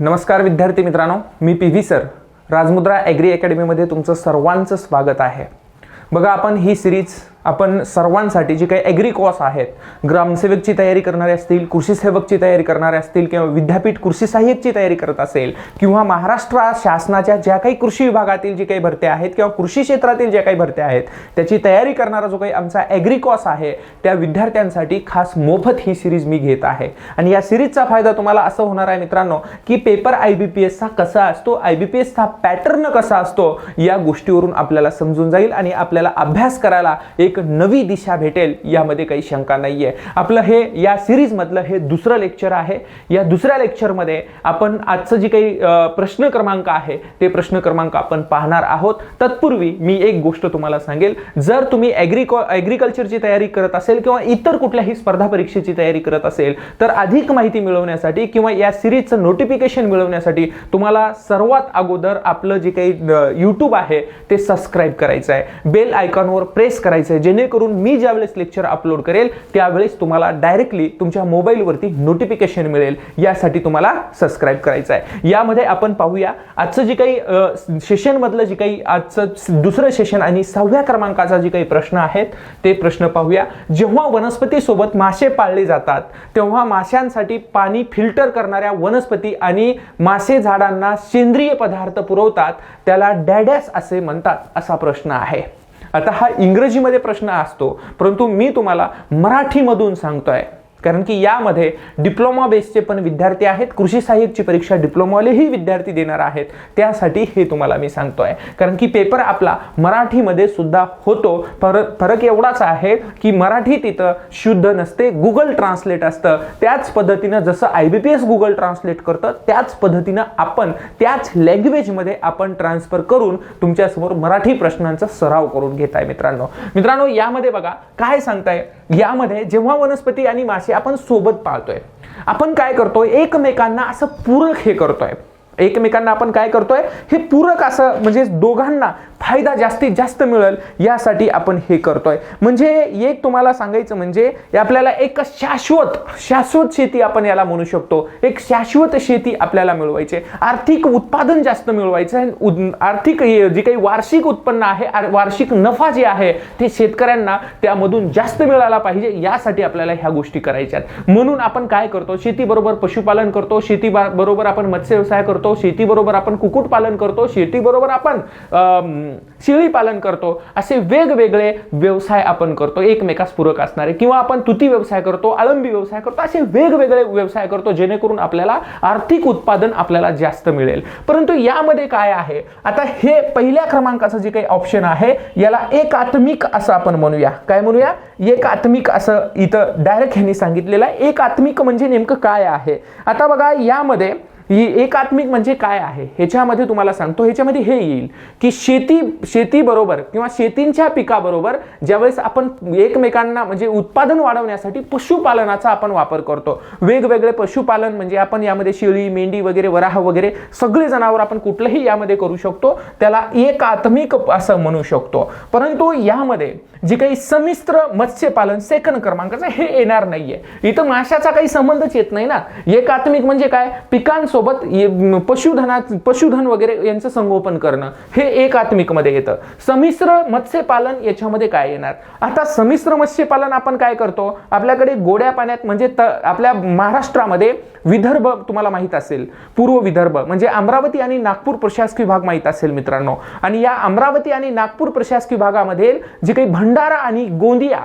नमस्कार विद्यार्थी मित्रांनो मी P V sir Rajmudra agri अकॅडमीमध्ये तुमचं सर्वांचं स्वागत आहे. बघा आपण ही सिरीज आपण सर्वांसाठी जी काही ॲग्री कॉस आहेत ग्रामसेवकची तयारी करणारे असतील कृषी सेवकची तयारी करणारे असतील किंवा विद्यापीठ कृषी सहाय्यकची तयारी करत असेल किंवा महाराष्ट्र शासनाच्या ज्या काही कृषी विभागातील जी काही भरत्या आहेत किंवा कृषी क्षेत्रातील ज्या काही भरत्या आहेत त्याची तयारी करणारा जो काही आमचा ॲग्री कॉस आहे त्या विद्यार्थ्यांसाठी खास मोफत ही सिरीज मी घेत आहे. आणि या सिरीजचा फायदा तुम्हाला असं होणार आहे मित्रांनो की पेपर आय बी पी एसचा कसा असतो आय बी पी एसचा पॅटर्न कसा असतो या गोष्टीवरून आपल्याला समजून जाईल आणि आपल्याला अभ्यास करायला एक नवी दिशा भेटेल यामध्ये काही शंका नाही आहे आपलं हे या सिरीजमधलं हे दुसरं लेक्चर आहे. या दुसऱ्या लेक्चरमध्ये आपण आजचं जी काही प्रश्न क्रमांक आहे ते प्रश्न क्रमांक आपण पाहणार आहोत. तत्पूर्वी मी एक गोष्ट तुम्हाला सांगेल. जर तुम्ही ॲग्रिकॉ ॲग्रिकल्चरची तयारी करत असेल किंवा इतर कुठल्याही स्पर्धा परीक्षेची तयारी करत असेल तर अधिक माहिती मिळवण्यासाठी किंवा या सिरीजचं नोटिफिकेशन मिळवण्यासाठी तुम्हाला सर्वात अगोदर आपलं जे काही यूट्यूब आहे ते सबस्क्राईब करायचं आहे बेल आयकॉनवर प्रेस करायचं आहे जेणेकरून मी ज्यावेळेस लेक्चर अपलोड करेल त्यावेळेस तुम्हाला डायरेक्टली तुमच्या मोबाईलवरती नोटिफिकेशन मिळेल. यासाठी तुम्हाला सबस्क्राईब करायचं आहे. यामध्ये आपण पाहूया आजचं जे काही सेशनमधलं जे काही आजचं दुसरं सेशन आणि सहाव्या क्रमांकाचा जे काही प्रश्न आहेत ते प्रश्न पाहूया. जेव्हा वनस्पतीसोबत मासे पाळले जातात तेव्हा माशांसाठी पाणी फिल्टर करणाऱ्या वनस्पती आणि मासे झाडांना सेंद्रिय पदार्थ पुरवतात त्याला डॅडॅस असे म्हणतात असा प्रश्न आहे. आता हा इंग्रजीमध्ये प्रश्न असतो परंतु मी तुम्हाला मराठीमधून सांगतोय. कारण की यामध्ये डिप्लोमा बेसचे पण विद्यार्थी आहेत. कृषी सहाय्यकची परीक्षा डिप्लोमावालेही विद्यार्थी देणार आहेत. त्यासाठी हे तुम्हाला मी सांगतोय. कारण की पेपर आपला मराठीमध्ये सुद्धा होतो. फरक फरक एवढाच आहे की मराठी तिथं शुद्ध नसते. गुगल ट्रान्सलेट असतं. त्याच पद्धतीनं जसं I B P S Google translate करतं त्याच पद्धतीनं आपण त्याच लँग्वेजमध्ये आपण ट्रान्सफर करून तुमच्यासमोर मराठी प्रश्नांचा सराव करून घेत आहे मित्रांनो. मित्रांनो यामध्ये बघा काय सांगताय? यामध्ये जेव्हा वनस्पती आणि मासे आपण सोबत पाळतोय. आपण काय करतोय? एकमेकांना असं पूरक हे करतोय. एकमेकांना आपण काय करतोय? हे पूरक असं म्हणजे दोघांना फायदा जास्तीत जास्त मिळेल यासाठी आपण हे करतोय. म्हणजे एक तुम्हाला सांगायचं म्हणजे आपल्याला एक शाश्वत शाश्वत शेती आपण याला म्हणू शकतो. एक शाश्वत शेती आपल्याला मिळवायची आर्थिक उत्पादन जास्त मिळवायचं आर्थिक जी जे काही वार्षिक उत्पन्न आहे आर- वार्षिक नफा जे आहे ते शेतकऱ्यांना त्यामधून जास्त मिळाला पाहिजे यासाठी आपल्याला ह्या गोष्टी करायच्या आहेत. म्हणून आपण काय करतो? शेतीबरोबर पशुपालन करतो शेती बरोबर आपण मत्स्य व्यवसाय करतो शेतीबरोबर आपण कुक्कुटपालन करतो शेतीबरोबर आपण शेळी पालन करतो असे वेगवेगळे व्यवसाय आपण करतो एकमेकास पूरक असणारे. किंवा आपण तुती व्यवसाय करतो आळंबी व्यवसाय करतो असे वेगवेगळे व्यवसाय करतो जेणेकरून आपल्याला आर्थिक उत्पादन आपल्याला जास्त मिळेल. परंतु यामध्ये काय आहे? आता हे पहिल्या क्रमांकाचं जे काही ऑप्शन आहे याला एकात्मिक असं आपण म्हणूया. काय म्हणूया? एकात्मिक असं इथं डायरेक्ट ह्यांनी सांगितलेलं आहे. एकात्मिक म्हणजे नेमकं काय आहे? आता बघा यामध्ये एकात्मिक म्हणजे काय आहे? ह्याच्यामध्ये तुम्हाला सांगतो. ह्याच्यामध्ये हे येईल की शेती शेतीबरोबर किंवा शेतींच्या पिकाबरोबर ज्यावेळेस आपण एकमेकांना म्हणजे उत्पादन वाढवण्यासाठी पशुपालनाचा आपण वापर करतो. वेगवेगळे पशुपालन म्हणजे आपण यामध्ये शेळी मेंढी वगैरे वराह वगैरे सगळे जनावर आपण कुठलंही यामध्ये करू शकतो. त्याला एकात्मिक असं म्हणू शकतो. परंतु यामध्ये जे काही समिस्र मत्स्यपालन सेकंड क्रमांकाचं हे येणार नाहीये. इथं माशाचा काही संबंधच येत नाही ना. एकात्मिक म्हणजे काय? पिकांसोबत ये- पशुधनात पशुधन वगैरे यांचं संगोपन करणं हे एकात्मिकमध्ये येतं. समिश्र मत्स्यपालन याच्यामध्ये काय येणार? आता समिश्र मत्स्यपालन आपण काय करतो? आपल्याकडे गोड्या पाण्यात म्हणजे त- आपल्या महाराष्ट्रामध्ये विदर्भ तुम्हाला माहीत असेल. पूर्व विदर्भ म्हणजे अमरावती आणि नागपूर प्रशासकीय विभाग माहीत असेल मित्रांनो. आणि या अमरावती आणि नागपूर प्रशासकीय भागामध्ये जे काही भंडारा आणि गोंदिया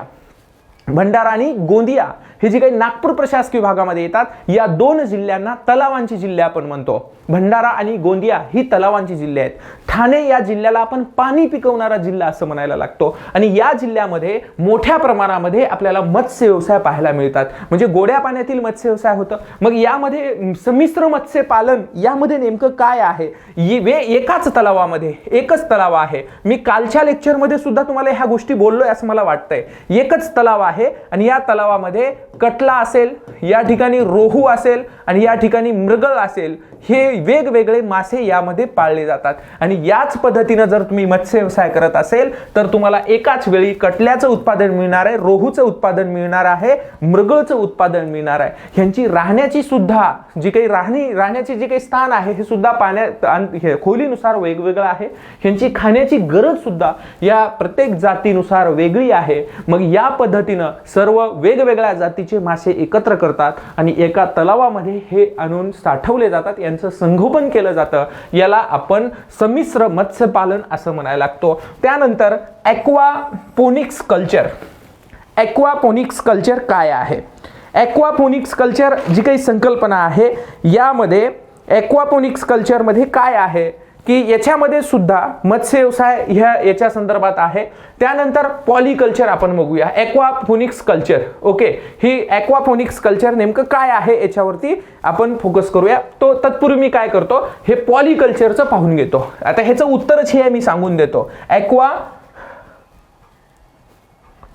भंडारा आणि गोंदिया हे जे काही नागपूर प्रशासकीय विभागामध्ये येतात या दोन जिल्ह्यांना तलावांची जिल्हे आपण म्हणतो. भंडारा आणि गोंदिया ही तलावांची जिल्हे आहेत. ठाणे या जिल्ह्याला आपण पाणी पिकवणारा जिल्हा असं म्हणायला लागतो. आणि या जिल्ह्यामध्ये मोठ्या प्रमाणामध्ये आपल्याला मत्स्य व्यवसाय पाहायला मिळतात. म्हणजे गोड्या पाण्यातील मत्स्य व्यवसाय होतं. मग यामध्ये संमिश्र मत्स्य पालन यामध्ये नेमकं काय आहे? वे एकाच तलावामध्ये एकच तलाव आहे. मी कालच्या लेक्चरमध्ये सुद्धा तुम्हाला ह्या गोष्टी बोललोय असं मला वाटतंय. एकच तलाव आहे आणि या तलावामध्ये कटला असेल या ठिकाणी रोहू असेल आणि या ठिकाणी मृगळ असेल. हे वेगवेगळे मासे यामध्ये पाळले जातात. आणि याच पद्धतीनं जर तुम्ही मत्स्य व्यवसाय करत असेल तर तुम्हाला एकाच वेळी कटल्याचं उत्पादन मिळणार आहे रोहूचं उत्पादन मिळणार आहे मृगळचं उत्पादन मिळणार आहे. ह्यांची राहण्याची सुद्धा जी काही राहणी राहण्याची जी काही स्थान आहे हे सुद्धा पाण्यात हे खोलीनुसार वेगवेगळं आहे. ह्यांची खाण्याची गरज सुद्धा या प्रत्येक जातीनुसार वेगळी आहे. मग या पद्धतीनं सर्व वेगवेगळ्या जातीचे मासे एकत्र करतात आणि एका तलावामध्ये हे आणून साठवले जातात. यांचं संगोपन केलं जातं याला आपण संमिश्र मत्स्यपालन असं म्हणायला लागतो. त्यानंतर ॲक्वापोनिक्स कल्चर ॲक्वापोनिक्स कल्चर काय आहे? ॲक्वापोनिक्स कल्चर जी काही संकल्पना आहे यामध्ये ॲक्वापोनिक्स कल्चरमध्ये काय आहे? की याच्यामध्ये सुद्धा मत्स्य व्यवसाय ह्या याच्या संदर्भात आहे. त्यानंतर पॉलिकल्चर आपण बघूया. ॲक्वाफोनिक्स कल्चर ओके ही ॲक्वाफोनिक्स कल्चर नेमकं काय आहे याच्यावरती आपण फोकस करूया. तो तत्पूर्वी मी काय करतो? हे पॉलिकल्चरचं पाहून घेतो. आता ह्याचं उत्तरच हे मी सांगून देतो. ॲक्वा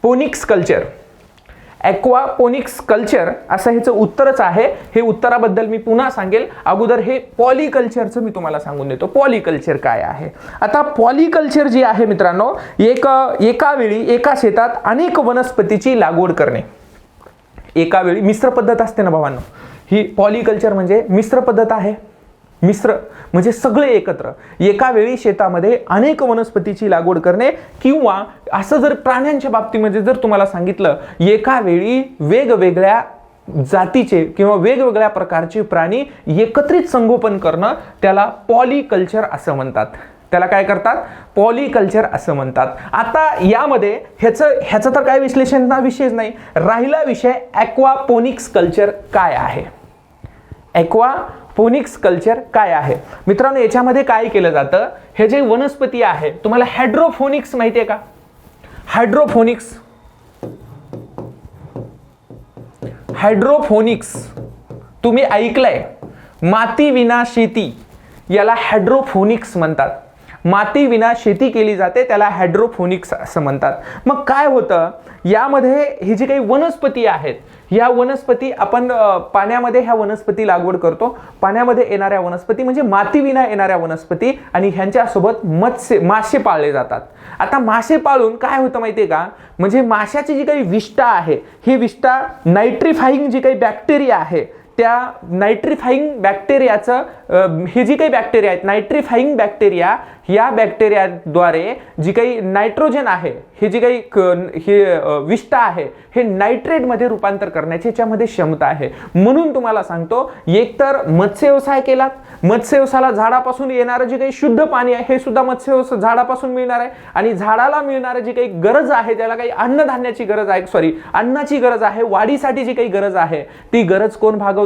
पोनिक्स कल्चर ॲक्वापोनिक्स कल्चर असं ह्याचं उत्तरच आहे. हे उत्तराबद्दल मी पुन्हा सांगेल. अगोदर हे पॉलिकल्चरचं मी तुम्हाला सांगून देतो. पॉलिकल्चर काय आहे? आता पॉलिकल्चर जे आहे मित्रांनो एक एका वेळी एका शेतात अनेक वनस्पतीची लागवड करणे. एका वेळी मिश्र पद्धत असते ना भावांनो. ही पॉलिकल्चर म्हणजे मिश्र पद्धत आहे. मिश्र म्हणजे सगळे एकत्र. एका वेळी शेतामध्ये अनेक वनस्पतीची लागवड करणे किंवा असं जर प्राण्यांच्या बाबतीमध्ये जर तुम्हाला सांगितलं एका वेळी वेगवेगळ्या जातीचे किंवा वेगवेगळ्या प्रकारचे प्राणी एकत्रित संगोपन करणं त्याला पॉलिकल्चर असं म्हणतात. त्याला काय करतात? पॉलिकल्चर असं म्हणतात. आता यामध्ये ह्याचं ह्याचं तर काय विश्लेषण विषयच नाही. राहिला विषय ॲक्वापोनिक्स कल्चर काय आहे? ॲक्वा फोनिक्स कल्चर काय आहे? मित्रांनो याच्यामध्ये काय केलं जातं? हे जे वनस्पती आहे तुम्हाला हायड्रोफोनिक्स माहिती आहे का? हायड्रोफोनिक्स. हायड्रोफोनिक्स. तुम्ही ऐकलंय? माती विना शेती याला हायड्रोफोनिक्स म्हणतात. मातीविना शेती केली जाते त्याला हायड्रोफोनिक्स असं म्हणतात. मग काय होतं? यामध्ये ही जी काही वनस्पती आहेत या वनस्पती आपण पाण्यामध्ये ह्या वनस्पती लागवड करतो. पाण्यामध्ये येणाऱ्या वनस्पती म्हणजे मातीविना येणाऱ्या वनस्पती आणि ह्यांच्यासोबत मत्स्य मासे पाळले जातात. आता मासे पाळून काय होतं माहितीये का? म्हणजे माशाची जी काही विष्ठा आहे ही विष्ठा नायट्रिफाईंग जी काही बॅक्टेरिया आहे त्या नायट्रिफाईंग बॅक्टेरियाचं हे जी काही बॅक्टेरिया आहेत नायट्रिफाईंग बॅक्टेरिया या बॅक्टेरियाद्वारे जी काही नायट्रोजन आहे हे जी काही क- हे विष्टा आहे हे नायट्रेटमध्ये रूपांतर करण्याची याच्यामध्ये क्षमता आहे. म्हणून तुम्हाला सांगतो एकतर मत्स्यव्यवसाय केलात मत्स्यव्यवसायाला झाडापासून येणारं जे काही शुद्ध पाणी आहे हे सुद्धा मत्स्यव्यवसाय झाडापासून मिळणार आहे. आणि झाडाला मिळणारं जी काही गरज आहे त्याला काही अन्नधान्याची गरज आहे सॉरी अन्नाची गरज आहे वाढीसाठी जी काही गरज आहे ती गरज कोण भागवतो?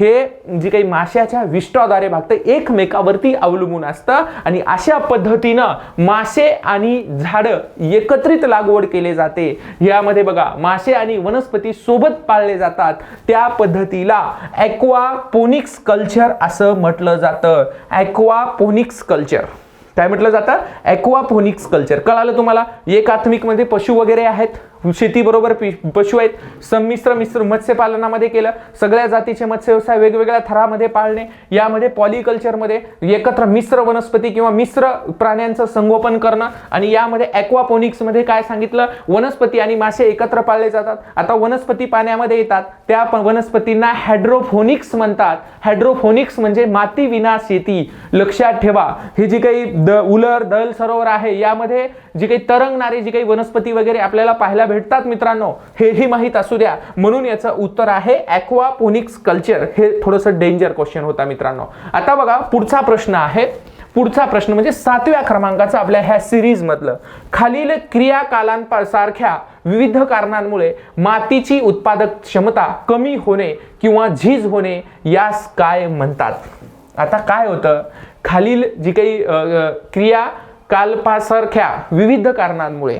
हे जी काही माशाच्या विष्टाद्वारे भागतं एकमेकावरती अवलंबून असतं आणि अशा पद्धतीनं मासे आणि झाडं एकत्रित लागवड केले जाते. यामध्ये बघा मासे आणि वनस्पती सोबत पाळले जातात. त्या पद्धतीला ॲक्वापोनिक्स कल्चर असं म्हटलं जातं. ॲक्वापोनिक्स कल्चर काय म्हटलं जातं? ॲक्वापोनिक्स कल्चर कळालं तुम्हाला? एकात्मिकमध्ये पशु वगैरे आहेत? शेतीबरोबर पि- पशु आहेत. संमिश्र मिश्र मत्स्यपालनामध्ये केलं. सगळ्या जातीचे मत्स्य व्यवसाय वेगवेगळ्या थरामध्ये पाळणे. यामध्ये पॉलिकल्चरमध्ये एकत्र मिश्र वनस्पती किंवा मिश्र प्राण्यांचं संगोपन करणं आणि यामध्ये ॲक्वापोनिक्समध्ये काय सांगितलं? वनस्पती आणि मासे एकत्र पाळले जातात. आता वनस्पती पाण्यामध्ये येतात. त्या वनस्पतींना हायड्रोफोनिक्स म्हणतात. हायड्रोफोनिक्स म्हणजे माती विना शेती. लक्षात ठेवा. हे जी काही द उलर दल सरोवर आहे यामध्ये जी काही तरंगणारी जी काही वनस्पती वगैरे आपल्याला पाहायला भेटतात मित्रांनो हेही माहीत असू द्या. म्हणून याचं उत्तर आहे ॲक्वापोनिक्स कल्चर हे थोडंसं डेंजर क्वेश्चन होता मित्रांनो. आता बघा पुढचा प्रश्न आहे. पुढचा प्रश्न म्हणजे सातव्या क्रमांकाचा आपल्या ह्या सिरीज मधलं खालील क्रियाकालांसारख्या विविध कारणांमुळे मातीची उत्पादक क्षमता कमी होणे किंवा झीज होणे यास काय म्हणतात? आता काय होतं? खालील जी काही क्रिया कालपासारख्या विविध कारणांमुळे.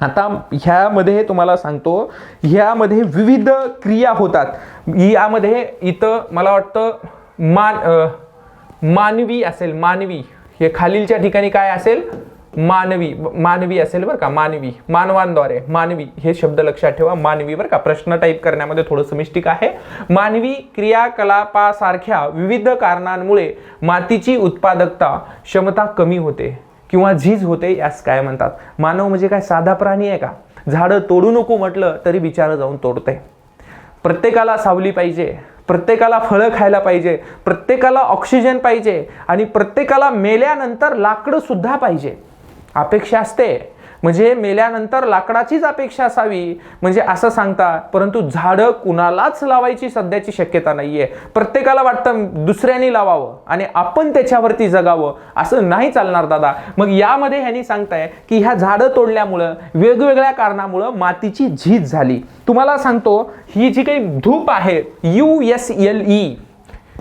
आता ह्यामध्ये तुम्हाला सांगतो ह्यामध्ये विविध क्रिया होतात. यामध्ये इथं मला वाटतं मान मानवी असेल मानवी. हे खालीलच्या ठिकाणी काय असेल? मानवी मानवी असेल बरं का मानवी. मानवांद्वारे मानवी. हे शब्द लक्षात ठेवा मानवी बरं का. प्रश्न टाईप करण्यामध्ये थोडंसं मिस्टिक आहे. मानवी क्रियाकलापासारख्या विविध कारणांमुळे मातीची उत्पादकता क्षमता कमी होते. किंवा झीज होते यास काय म्हणतात? मानव म्हणजे काय? साधा प्राणी आहे का? झाडं तोडू नको म्हटलं तरी बिचारं जाऊन तोडते. प्रत्येकाला सावली पाहिजे प्रत्येकाला फळं खायला पाहिजे प्रत्येकाला ऑक्सिजन पाहिजे आणि प्रत्येकाला मेल्यानंतर लाकडं सुद्धा पाहिजे. अपेक्षा असते. म्हणजे मेल्यानंतर लाकडाचीच अपेक्षा असावी. म्हणजे असं सांगता परंतु झाडं कुणालाच लावायची सध्याची शक्यता नाहीये. प्रत्येकाला वाटतं दुसऱ्याने लावावं आणि आपण त्याच्यावरती जगावं. असं नाही चालणार दादा. मग यामध्ये ह्यांनी सांगताय की ह्या झाडं तोडल्यामुळं वेगवेगळ्या कारणामुळं मातीची झीज झाली. तुम्हाला सांगतो ही जी काही धूप आहे U S L E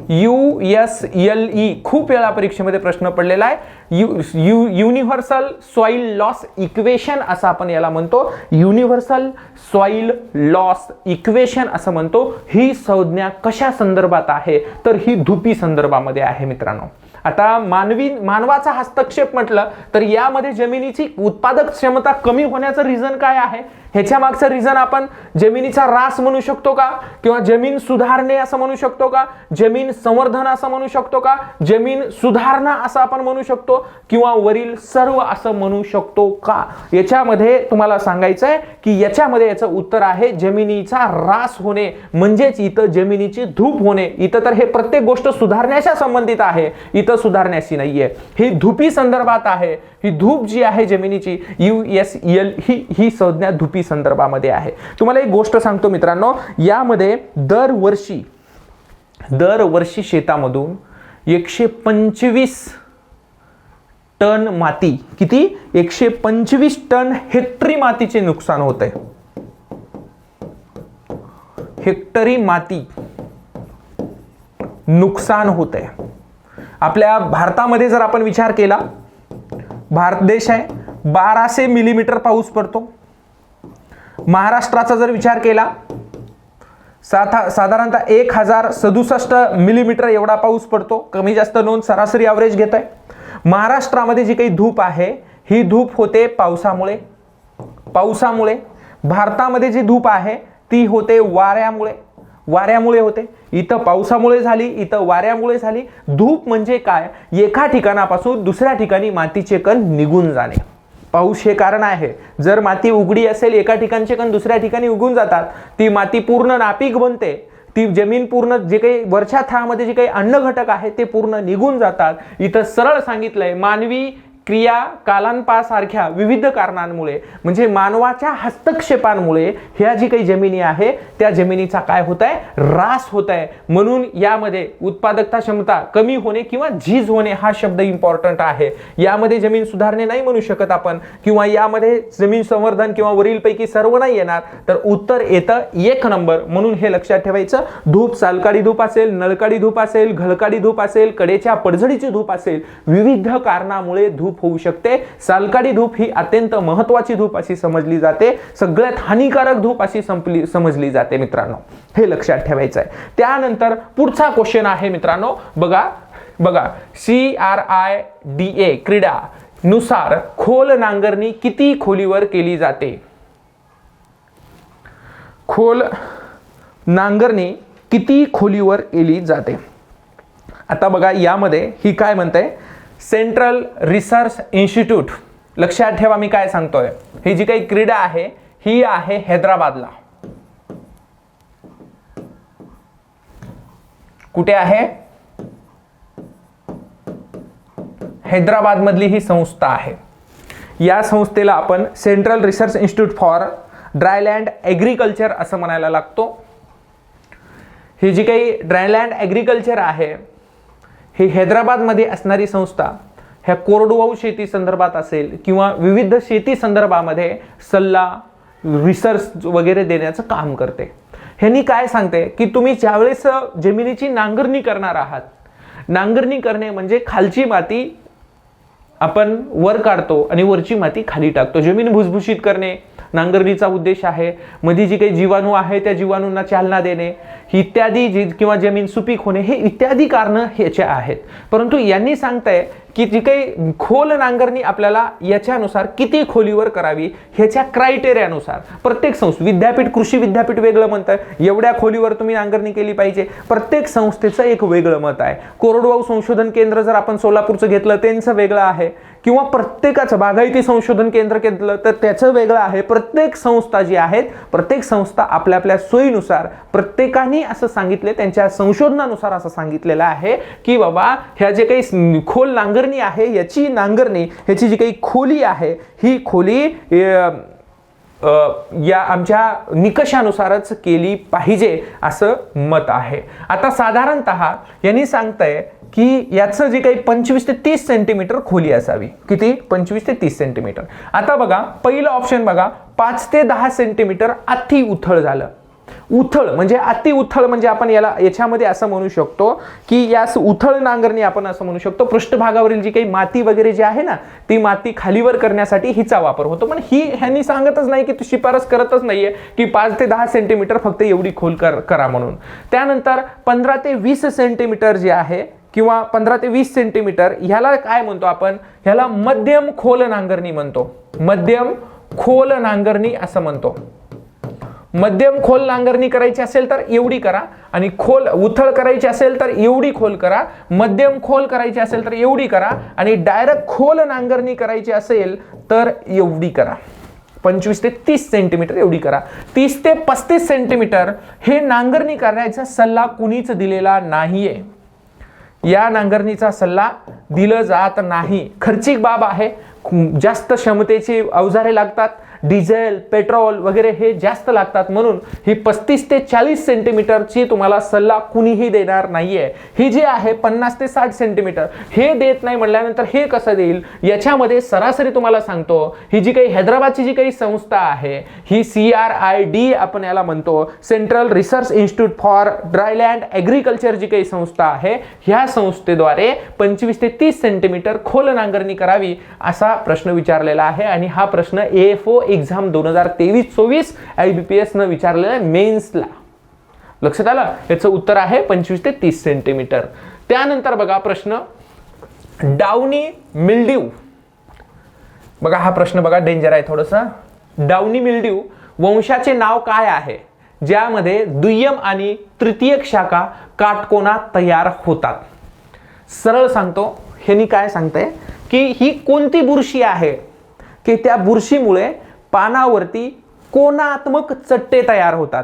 U S L E खूप वेळा परीक्षेमध्ये प्रश्न पडलेला आहे. U U universal soil loss equation असं आपण याला म्हणतो. युनिव्हर्सल सॉईल लॉस इक्वेशन असं म्हणतो. ही संज्ञा कशा संदर्भात आहे? तर ही धुपी संदर्भामध्ये आहे मित्रांनो. आता मानवी मानवाचा हस्तक्षेप म्हटलं तर यामध्ये जमिनीची उत्पादक क्षमता कमी होण्याचं रिझन काय आहे? ह्याच्या मागचं रिझन आपण जमिनीचा रास म्हणू शकतो का? किंवा जमीन सुधारणे असं म्हणू शकतो का? जमीन संवर्धन असं म्हणू शकतो का? जमीन सुधारणा असं आपण म्हणू शकतो? किंवा वरील सर्व असं म्हणू शकतो का? याच्यामध्ये तुम्हाला सांगायचं आहे की याच्यामध्ये याचं उत्तर आहे जमिनीचा रास होणे. म्हणजेच इथं जमिनीची धूप होणे. इथं तर हे प्रत्येक गोष्ट सुधारण्याच्या संबंधित आहे. इथं सुधारण्याची नाहीये. ही धुपी संदर्भात आहे. ही धूप जी आहे जमिनीची यू एस एल ही ही संज्ञा धुपी संदर्भामध्ये आहे. तुम्हाला एक गोष्ट सांगतो मित्रांनो यामध्ये दरवर्षी दरवर्षी शेतामधून एकशे पंचवीस टन माती किती? एकशे पंचवीस टन हेक्टरी मातीचे नुकसान होत आहे हेक्टरी माती नुकसान होत आहे आपल्या भारतामध्ये जर आपण विचार केला भारत देश आहे बाराशे मिलीमीटर पाऊस पडतो. महाराष्ट्राचा जर विचार केला साधा साधारणतः एक हजार सदुसष्ट मिलीमीटर एवढा पाऊस पडतो. कमी जास्त नोंद सरासरी ॲव्हरेज घेत आहे महाराष्ट्रामध्ये जी काही धूप आहे ही धूप होते पावसामुळे. पावसामुळे. भारतामध्ये जी धूप आहे ती होते वाऱ्यामुळे. वाऱ्यामुळे होते. इथं पावसामुळे झाली इथं वाऱ्यामुळे झाली. धूप म्हणजे काय? एका ठिकाणापासून दुसऱ्या ठिकाणी मातीचे कण निघून जाणे. पाऊस हे कारण आहे. जर माती उघडी असेल एका ठिकाणचे कण दुसऱ्या ठिकाणी उगून जातात ती माती पूर्ण नापीक बनते. ती जमीन पूर्ण जे काही वरच्या थरामध्ये जे काही अन्न घटक आहे ते पूर्ण निघून जातात. इथं सरळ सांगितलंय मानवी क्रिया कालांपासारख्या विविध कारणांमुळे म्हणजे मानवाच्या हस्तक्षेपांमुळे ह्या जी काही जमिनी आहे त्या जमिनीचा काय होत आहे रास होत आहे म्हणून यामध्ये उत्पादकता क्षमता कमी होणे किंवा झीज होणे हा शब्द इम्पॉर्टंट आहे. यामध्ये जमीन सुधारणे नाही म्हणू शकत आपण किंवा यामध्ये जमीन संवर्धन किंवा वरीलपैकी सर्व नाही येणार तर उत्तर येतं एक नंबर. म्हणून हे लक्षात ठेवायचं धूप सालकाडी धूप असेल नळकाडी धूप असेल घळकाडी धूप असेल कडेच्या पडझडीची धूप असेल विविध कारणामुळे धूप होऊ शकते. सालकाडी धूप ही अत्यंत महत्वाची धूप अशी समजली जाते. सगळ्यात हानिकारक धूप अशी संपली समजली जाते मित्रांनो. हे लक्षात ठेवायचं आहे त्यानंतर पुढचा क्वेश्चन आहे मित्रांनो. बघा बघा. C R I D A CRIDA नुसार खोल नांगरणी किती खोलीवर केली जाते? खोल नांगरणी किती खोलीवर केली जाते? आता बघा यामध्ये ही काय म्हणते सेंट्रल रिसर्च इन्स्टिट्यूट. लक्षात ठेवा मी काय सांगतोय. ही जी काही क्रीडा आहे ही आहे हैदराबादला. कुठे आहे? हैदराबाद मधली ही संस्था आहे. या संस्थेला आपण central research institute for dryland agriculture असं म्हणायला लागतो. ही जी काही ड्रायलँड ॲग्रिकल्चर आहे ही हैदराबादमध्ये असणारी संस्था ह्या कोरडवाहू शेती संदर्भात असेल किंवा विविध शेती संदर्भामध्ये सल्ला रिसर्च वगैरे देण्याचं काम करते. ह्यांनी काय सांगते? की तुम्ही ज्यावेळेस जमिनीची नांगरणी करणार आहात नांगरणी करणे म्हणजे खालची माती आपण वर काढतो आणि वरची माती खाली टाकतो. जमीन भुसभुशीत करणे नांगरणीचा उद्देश आहे. मध्ये जी काही जीवाणू आहे त्या जीवाणूंना चालना देणे इत्यादी जी किंवा जमीन सुपीक होणे हे इत्यादी कारणं ह्याचे आहेत. परंतु यांनी सांगताय की जी काही खोल नांगरणी आपल्याला याच्यानुसार किती खोलीवर करावी ह्याच्या क्रायटेरियानुसार प्रत्येक संस्था विद्यापीठ कृषी विद्यापीठ वेगळं म्हणतं. एवढ्या खोलीवर तुम्ही नांगरणी केली पाहिजे. प्रत्येक संस्थेचं एक वेगळं मत आहे. कोरडवाहू संशोधन केंद्र जर आपण सोलापूरचं घेतलं त्यांचं वेगळं आहे. किंवा प्रत्येकाचं बागायती संशोधन केंद्र केलं तर त्याचं वेगळं आहे. प्रत्येक संस्था जी आहेत प्रत्येक संस्था आपल्या आपल्या सोयीनुसार प्रत्येकाने असं सांगितले त्यांच्या संशोधनानुसार असं सांगितलेलं आहे की बाबा ह्या जे काही खोल नांगरणी आहे याची नांगरणी ह्याची जी काही खोली आहे ही खोली या आमच्या निकषानुसारच केली पाहिजे असं मत आहे. आता साधारणत यांनी सांगतंय की याचं जे काही पंचवीस ते तीस सेंटीमीटर खोली असावी. किती? पंचवीस ते तीस सेंटीमीटर आता बघा पहिलं ऑप्शन बघा पाच ते दहा सेंटीमीटर अति उथळ झालं. उथळ म्हणजे अति उथळ म्हणजे आपण याला याच्यामध्ये असं म्हणू शकतो की यास उथळ नांगरणी आपण असं म्हणू शकतो. पृष्ठभागावरील जी काही माती वगैरे जी आहे ना ती माती खालीवर करण्यासाठी हिचा वापर होतो. पण ही ह्यांनी सांगतच नाही की तू शिफारस करतच नाहीये की पाच ते दहा सेंटीमीटर फक्त एवढी खोल कर करा म्हणून. त्यानंतर पंधरा ते वीस सेंटीमीटर जे आहे किंवा पंधरा ते वीस सेंटीमीटर ह्याला काय म्हणतो आपण? ह्याला मध्यम खोल नांगरणी म्हणतो. मध्यम खोल नांगरणी असं म्हणतो. मध्यम खोल नांगरणी करायची असेल तर एवढी करा आणि खोल उथळ करायची असेल तर एवढी खोल करा. मध्यम खोल करायची असेल तर एवढी करा आणि डायरेक्ट खोल नांगरणी करायची असेल तर एवढी करा. पंचवीस ते तीस सेंटीमीटर एवढी करा. तीस ते पस्तीस सेंटीमीटर हे नांगरणी करण्याचा सल्ला कुणीच दिलेला नाहीये. या नांगरणीचा सल्ला दिलं जात नाही. खर्चिक बाब आहे. खूप जास्त क्षमतेची अवजारे लागतात. डिझेल पेट्रोल वगैरे हे जास्त लागतात. म्हणून ही पस्तीस ते चाळीस सेंटीमीटरची तुम्हाला सल्ला कुणीही देणार नाहीये. ही जी आहे पन्नास ते साठ सेंटीमीटर हे देत नाही म्हटल्यानंतर हे कसं देईल? याच्यामध्ये सरासरी तुम्हाला सांगतो ही जी काही हैदराबादची जी काही संस्था आहे ही सी आर आय डी आपण याला म्हणतो. Central research institute for dryland agriculture जी काही संस्था आहे ह्या संस्थेद्वारे पंचवीस ते तीस सेंटीमीटर खोल नांगरणी करावी असा प्रश्न विचारलेला आहे. आणि हा प्रश्न ए एफ ओ एक्झाम दोन हजार तेवीस चोवीस आय बी पी एसनं विचारलेलं आहे मेन्सला. लक्षात आलं? याचं उत्तर आहे पंचवीस ते तीस सेंटीमीटर त्यानंतर बघा प्रश्न. डाउनी मिल्ड्यू बघा हा प्रश्न बघा डेंजर आहे थोडंसं. डाउनी मिल्ड्यू वंशाचे नाव काय आहे? ज्यामध्ये दुय्यम आणि तृतीयक शाखा काटकोना तयार होतात. सरळ सांगतो. ह्यांनी काय सांगते की ही कोणती बुरशी आहे? की त्या बुरशीमुळे पानावरती कोणात्मक चट्टे तयार होतात.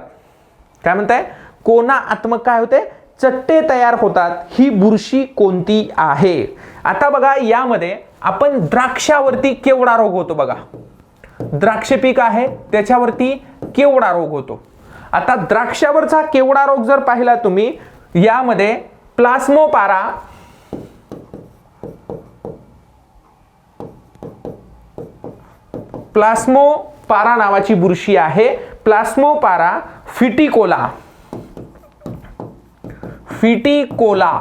काय म्हणताय? कोणात्मक काय होते? चट्टे तयार होतात. ही बुरशी कोणती आहे? आता बघा यामध्ये आपण द्राक्षावरती केवढा रोग होतो बघा. द्राक्ष पीक आहे त्याच्यावरती केवढा रोग होतो. आता द्राक्षावरचा केवडा रोग जर पाहिला तुम्ही यामध्ये प्लास्मोपारा प्लास्मोपारा नावाची बुरशी आहे. प्लास्मोपारा फिटिकोला. फिटिकोला.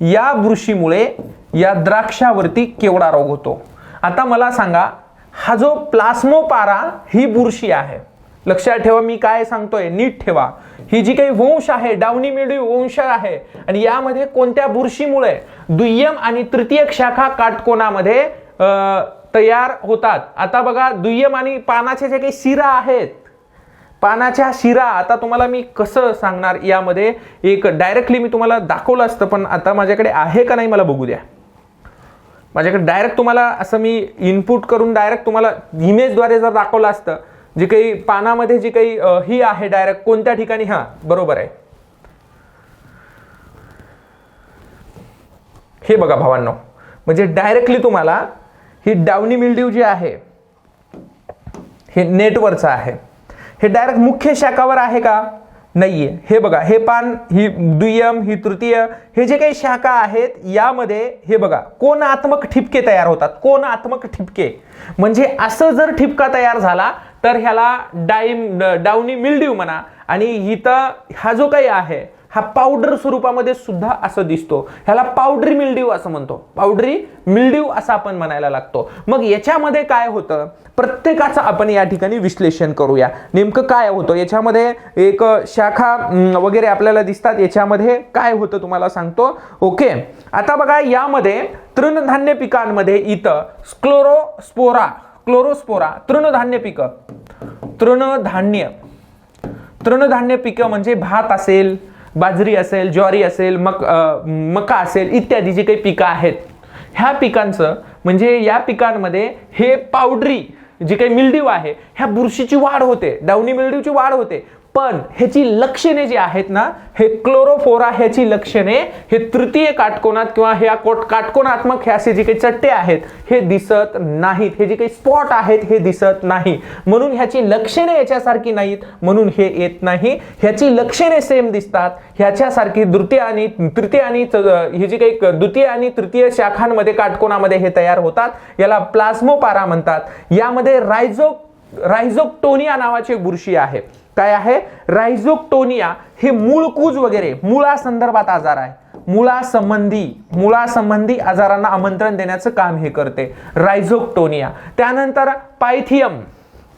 या बुरशीमुळे या द्राक्षावरती केवढा रोग होतो? आता मला सांगा हा जो प्लास्मोपारा ही बुरशी आहे लक्षात ठेवा मी काय सांगतोय नीट ठेवा. ही जी काही वंश आहे डावणी मिळवी वंश आहे आणि यामध्ये कोणत्या बुरशीमुळे दुय्यम आणि तृतीयक शाखा काटकोनामध्ये तयार होतात. आता बघा दुय्यम आणि पानाच्या जे काही शिरा आहेत पानाच्या शिरा आता तुम्हाला मी कसं सांगणार यामध्ये एक डायरेक्टली मी तुम्हाला दाखवलं असतं पण आता माझ्याकडे आहे का नाही मला बघू द्या. माझ्याकडे डायरेक्ट तुम्हाला असं मी इनपुट करून डायरेक्ट तुम्हाला इमेजद्वारे जर दाखवलं असतं जी काही पानामध्ये जी काही ही आहे डायरेक्ट कोणत्या ठिकाणी? हा बरोबर आहे. हे बघा भावांनो म्हणजे डायरेक्टली तुम्हाला ही डावनी मिल्ड्यू जी आहे हे नेटवरचं आहे. हे डायरेक्ट मुख्य शाखावर आहे का? नाहीये. हे बघा हे पान ही दुय्यम ही तृतीय हे जे काही शाखा आहेत यामध्ये हे बघा कोणात्मक ठिपके तयार होतात? कोणात्मक ठिपके? म्हणजे असं जर ठिपका तयार झाला तर ह्याला डाईम डाउनी मिल्ड्यू म्हणा. आणि इथं हा जो काही आहे हा पावडर स्वरूपामध्ये सुद्धा असं दिसतो. ह्याला पावडरी मिल्ड्यू असं म्हणतो. पावडरी मिल्ड्यू असं आपण म्हणायला लागतो. मग याच्यामध्ये काय होतं? प्रत्येकाचं आपण या ठिकाणी विश्लेषण करूया. नेमकं काय होतं? याच्यामध्ये एक शाखा वगैरे आपल्याला दिसतात. याच्यामध्ये काय होतं तुम्हाला सांगतो. ओके आता बघा यामध्ये तृणधान्य पिकांमध्ये इथं स्क्लोरोस्पोरा क्लोरोस्पोरा तृणधान्य पिकं. तृणधान्य. तृणधान्य पिकं म्हणजे भात असेल बाजरी असेल ज्वारी असेल मक मका असेल इत्यादी जी काही पिकं आहेत ह्या पिकांचं म्हणजे या पिकांमध्ये हे पावडरी जी काही मिल्ड्यू आहे ह्या बुरशीची वाढ होते डावणी मिल्ड्यूची वाढ होते. पण ह्याची लक्षणे जी आहेत ना हे क्लोरोफोरा ह्याची लक्षणे हे तृतीय काटकोनात किंवा ह्या कोट काटकोनात्मक हे असे जे काही चट्टे आहेत हे दिसत नाहीत. हे जे काही स्पॉट आहेत हे दिसत नाही. म्हणून ह्याची लक्षणे याच्यासारखी नाहीत म्हणून हे येत नाही. ह्याची लक्षणे सेम दिसतात. ह्याच्यासारखी द्वितीय आणि तृतीय आणि हे जी काही द्वितीय आणि तृतीय शाखांमध्ये काटकोनामध्ये हे तयार होतात. याला प्लाझ्मोपारा म्हणतात. यामध्ये रायझो रायझोक्टोनिया नावाची बुरशी आहे. काय आहे? रायझोक्टोनिया हे मूळकूज वगैरे मुळा संदर्भात आजार आहे. मुळासंबंधी मुळासंबंधी आजारांना आमंत्रण देण्याचं काम हे करते. रायझोक्टोनिया त्यानंतर पायथियम.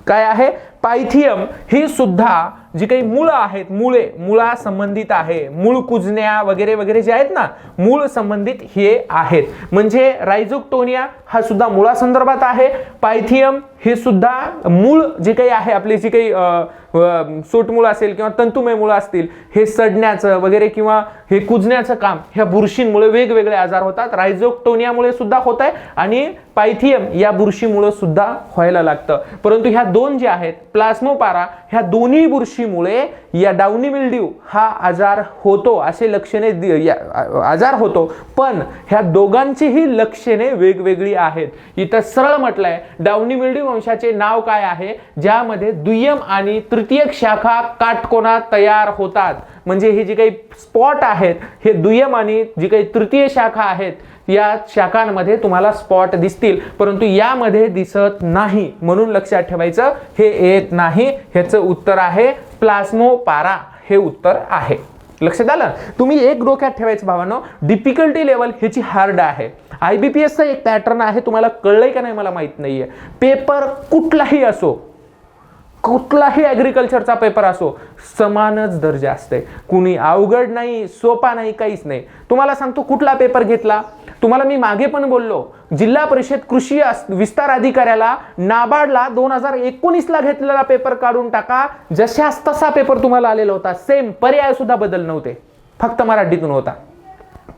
काय आहे? पायथियम ही सुद्धा जी काही मुळं आहेत मुळे मुळा संबंधित आहे मूळ कुजण्या वगैरे वगैरे जे आहेत ना मूळ संबंधित हे आहेत. म्हणजे रायझोक्टोनिया हा सुद्धा मुळासंदर्भात आहे. पायथियम हे सुद्धा मूळ जे काही आहे आपले जी काही सोटमुळं असेल किंवा तंतुमय मुळं असतील हे सडण्याचं वगैरे किंवा हे कुजण्याचं काम ह्या बुरशींमुळे वेगवेगळे आजार होतात. रायझोक्टोनियामुळे सुद्धा होत आहे आणि पायथियम या बुरशीमुळे सुद्धा व्हायला लागतं. परंतु ह्या दोन जे आहेत प्लास्मोपारा ह्या दोन्ही बुरशी मुळे या डाउनी मिल्ड्यू हा आजार होतो असे लक्षणे आजार होतो. पण ह्या दोघांचीही लक्षणे वेगवेगळी आहेत. इथं सरळ म्हटलंय डाउनी मिल्ड्यू वंशाचे नाव काय आहे? ज्यामध्ये दुय्यम आणि तृतीयक शाखा काटकोणात तयार होतात. म्हणजे हे जे काही स्पॉट आहेत हे दुय्यम आणि जी काही तृतीय शाखा आहेत या शाखांमध्ये तुम्हाला स्पॉट दिसतील परंतु यामध्ये दिसत नाही. म्हणून लक्षात ठेवायचं हे येत नाही. ह्याचं उत्तर आहे प्लास्मोपारा हे उत्तर आहे. लक्षात आलं? तुम्ही एक डोक्यात ठेवायचं भावानो डिफिकल्टी लेवल ह्याची हार्ड आहे. आय बी पी एसचा एक पॅटर्न आहे तुम्हाला कळलंय का नाही मला माहीत नाहीये. पेपर कुठलाही असो कुठलाही ॲग्रिकल्चरचा पेपर असो समानच दर्जा असते. कुणी अवघड नाही सोपा नाही काहीच नाही. तुम्हाला सांगतो कुठला पेपर घेतला? तुम्हाला मी मागे पण बोललो जिल्हा परिषद कृषी विस्तार अधिकाऱ्याला नाबार्डला दोन हजार एकोणीसला घेतलेला पेपर काढून टाका. जशाच तसा पेपर तुम्हाला आलेला होता. सेम पर्याय सुद्धा बदल नव्हते. फक्त मराठीतून होता.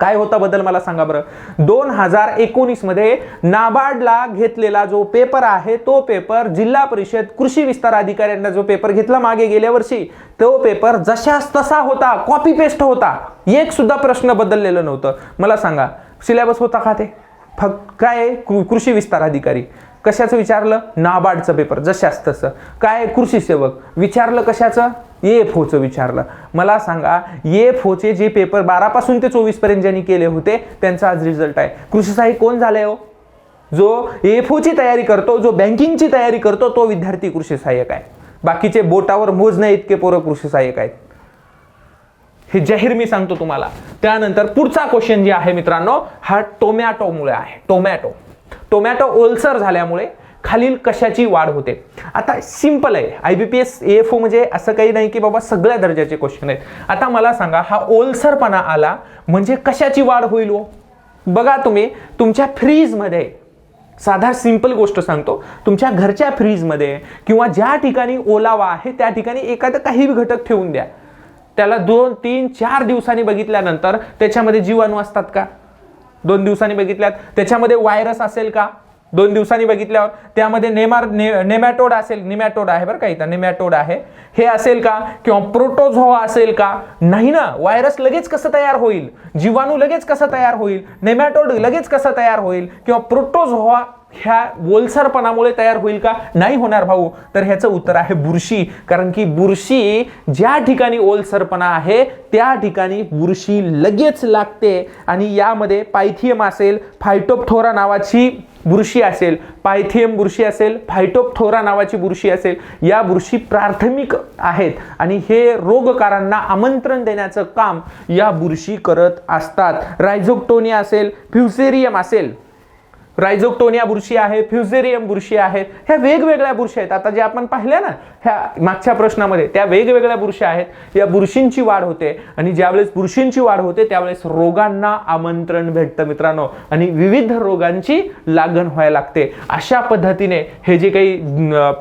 काय होता बदल मला सांगा बरं. दोन हजार एकोणीसमध्ये नाबार्डला घेतलेला जो पेपर आहे तो पेपर जिल्हा परिषद कृषी विस्तार अधिकाऱ्यांना जो पेपर घेतला मागे गेल्या वर्षी तो पेपर जशास तसा होता कॉपी पेस्ट होता. एक सुद्धा प्रश्न बदललेलं नव्हतं. मला सांगा सिलेबस होता का ते? फक्त काय कृ- कृषी विस्तार अधिकारी. कशाचं विचारलं? नाबार्डचं पेपर जशास तसं. काय कृषी सेवक? विचारलं कशाचं? ए फोचं विचारलं. मला सांगा ए फोचे जे पेपर बारापासून ते चोवीसपर्यंत ज्यांनी केले होते त्यांचा आज रिझल्ट आहे. कृषी सहाय्यक कोण झालंय हो? जो एफओची तयारी करतो जो बँकिंगची तयारी करतो तो विद्यार्थी कृषी सहाय्यक आहे. बाकीचे बोटावर मोजण्या इतके पोरं कृषी सहाय्यक आहेत. हे जाहीर मी सांगतो तुम्हाला. त्यानंतर पुढचा क्वेश्चन जे आहे मित्रांनो हा टोमॅटोमुळे आहे. टोमॅटो. टोमॅटो ओलसर झाल्यामुळे खालील कशाची वाढ होते? आता सिंपल आहे. I B P S F O म्हणजे असं काही नाही की बाबा सगळ्या दर्जाचे क्वेश्चन आहेत. आता मला सांगा हा ओलसरपणा आला म्हणजे कशाची वाढ होईल हो? बघा तुम्ही तुमच्या फ्रीजमध्ये साधा सिंपल गोष्ट सांगतो. तुमच्या घरच्या फ्रीजमध्ये किंवा ज्या ठिकाणी ओलावा आहे त्या ठिकाणी एखादं काही घटक ठेवून द्या. त्याला दोन तीन चार दिवसांनी बघितल्यानंतर त्याच्यामध्ये जीवाणू असतात का? दोन दिवसांनी बघितल्यात. त्याच्यामध्ये व्हायरस असेल का? दोन दिवसांनी बघितल्यावर. त्यामध्ये नेमार ने नेमॅटोड असेल निमॅटोड आहे बरं का इथं निमॅटोड आहे. हे असेल का? किंवा प्रोटोझोआ असेल का? नाही ना व्हायरस लगेच कसं तयार होईल? जीवाणू लगेच कसं तयार होईल? नेमॅटोड लगेच कसं तयार होईल? किंवा प्रोटोझोआ ह्या ओलसरपणामुळे तयार होईल का? नाही होणार भाऊ. तर ह्याचं उत्तर आहे बुरशी. कारण की बुरशी ज्या ठिकाणी ओलसरपणा आहे त्या ठिकाणी बुरशी लगेच लागते. आणि यामध्ये पायथियम असेल फायटोपथोरा नावाची बुरशी असेल पायथियम बुरशी असेल फायटोपथोरा नावाची बुरशी असेल या बुरशी प्राथमिक आहेत. आणि हे रोगकारांना आमंत्रण देण्याचं काम या बुरशी करत असतात. रायझोक्टोनिया असेल फ्युसेरियम असेल रायझोक्टोनिया बुरशी आहे फ्युझेरियम बुरशी आहेत ह्या वेगवेगळ्या बुरशी आहेत. आता जे आपण पाहिल्या ना ह्या मागच्या प्रश्नामध्ये त्या वेगवेगळ्या बुरशी आहेत. या बुरशींची वाढ होते आणि ज्यावेळेस बुरशींची वाढ होते त्यावेळेस रोगांना आमंत्रण भेटतं मित्रांनो. आणि विविध रोगांची लागण व्हायला लागते. अशा पद्धतीने हे जे काही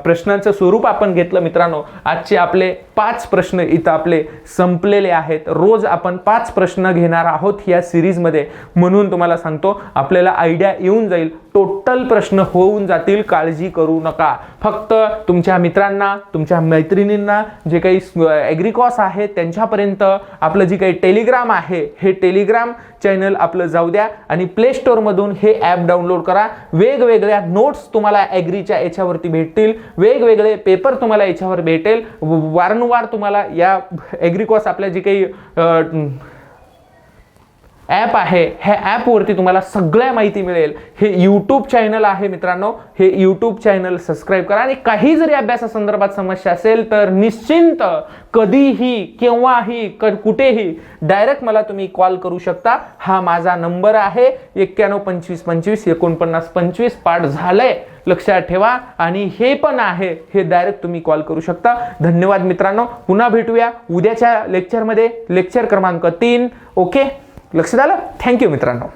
प्रश्नांचं स्वरूप आपण घेतलं मित्रांनो आजचे आपले पाच प्रश्न इथं आपले संपलेले आहेत. रोज आपण पाच प्रश्न घेणार आहोत या सिरीजमध्ये म्हणून तुम्हाला सांगतो आपल्याला आयडिया येऊन जाईल. टोटल प्रश्न होऊन जातील काळजी करू नका. फक्त तुमच्या मित्रांना तुमच्या मैत्रिणींना जे काही ॲग्रिकॉस आहेत त्यांच्यापर्यंत आपलं जे काही टेलिग्राम आहे हे टेलिग्राम चॅनल आपलं जाऊ द्या आणि प्ले स्टोअरमधून हे ॲप डाउनलोड करा. वेगवेगळ्या नोट्स तुम्हाला ॲग्रीच्या याच्यावरती भेटतील वेगवेगळे पेपर तुम्हाला याच्यावर भेटेल. वारंवार तुम्हाला या ॲग्रिकॉस आपल्या जे काही ॲप आहे ह्या ॲपवरती तुम्हाला सगळ्या माहिती मिळेल. हे यूट्यूब चॅनल आहे मित्रांनो हे यूट्यूब चॅनल सबस्क्राईब करा आणि काही जरी अभ्यासासंदर्भात समस्या असेल तर निश्चिंत कधीही केव्हाही क कुठेही डायरेक्ट मला तुम्ही कॉल करू शकता. हा माझा नंबर आहे. एक्क्याण्णव पंचवीस पंचवीस एकोणपन्नास पंचवीस पाठ झालंय. लक्षात ठेवा. आणि हे पण आहे हे डायरेक्ट तुम्ही कॉल करू शकता. धन्यवाद मित्रांनो. पुन्हा भेटूया उद्याच्या लेक्चरमध्ये लेक्चर क्रमांक तीन. ओके लक्षात आलं? थँक्यू मित्रांनो.